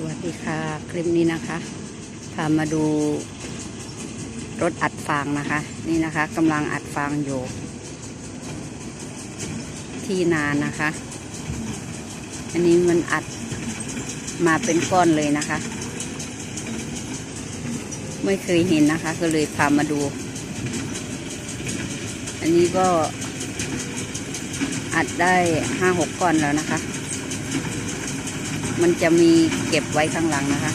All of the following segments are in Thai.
สวัสดีค่ะ คลิปนี้นะคะ พามาดูรถอัดฟางนะคะ นี่นะคะกำลังอัดฟางอยู่ ที่นานนะคะ อันนี้มันอัดมาเป็นก้อนเลยนะคะ ไม่เคยเห็นนะคะ ก็เลยพามาดู อันนี้ก็อัดได้ห้าหกก้อนแล้วนะคะ มันจะมีเก็บไว้ข้างหลังนะคะ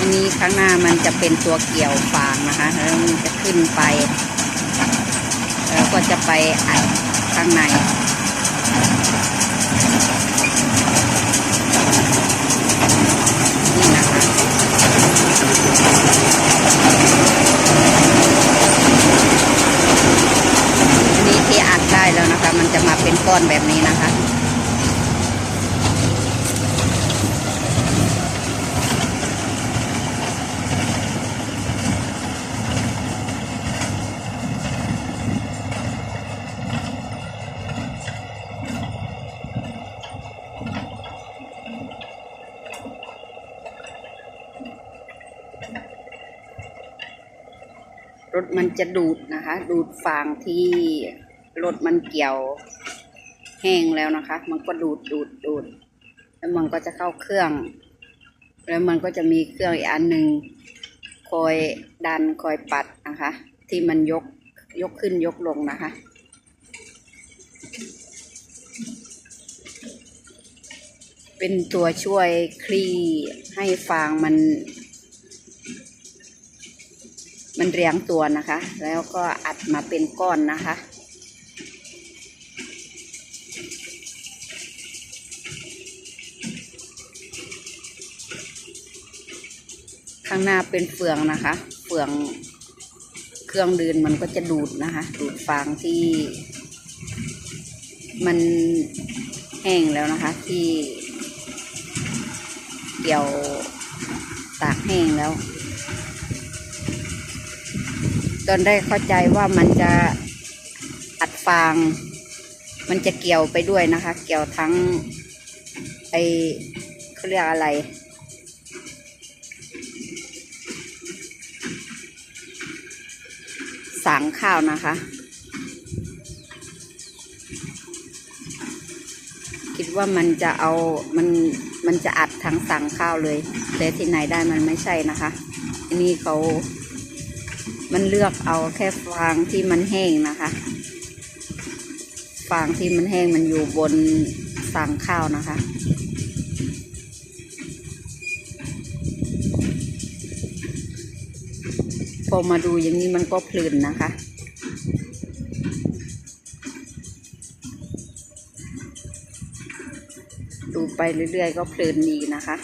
อันนี้ข้างหน้ามันจะเป็นตัวเกี่ยวฟางนะคะ แล้วมันจะขึ้นไป แล้วก็จะไปอัดข้างใน นี่นะคะอันนี้ที่อัดได้แล้วนะคะ มัน จะมาเป็นก้อนแบบนี้นะคะ รถมันจะดูดนะคะ ดูดฟางที่ รถมันเกี่ยวแห้งแล้วนะคะ มันก็ดูดดูดดูด แล้วมันก็จะเข้าเครื่อง แล้วมันก็จะมีเครื่องอีกอันหนึ่งคอยดันคอยปัดนะคะ ที่มันยกยกขึ้นยกลงนะคะ เป็นตัวช่วยคลี่ให้ฟางมัน มันเรียงตัวนะคะ แล้วก็อัดมาเป็นก้อนนะคะ ข้างหน้าเป็นเฟืองนะคะ เฟืองเครื่องดืนมันก็จะดูดนะคะ ดูดฟางที่ มันแห้งแล้วนะคะ ที่เกี่ยวตากแห้งแล้ว ตอนได้เข้าใจว่ามันจะอัดฟาง มันจะเกี่ยวไปด้วยนะคะ เกี่ยวทั้งไอเขาเรียกอะไร สางข้าวนะคะ คิดว่ามันจะเอามันมันจะอัดทั้งสังข้าวเลย แต่ที่ไหนได้มันไม่ใช่นะคะอันนี้เขา มันเลือกเอาแค่ฟางที่มันแห้งนะคะฟางที่มันแห้งมันอยู่บนสังข้าวนะคะ พอมาดูอย่างนี้มันก็เพลินนะคะ ดูไปเรื่อยๆก็เพลินดีนะคะ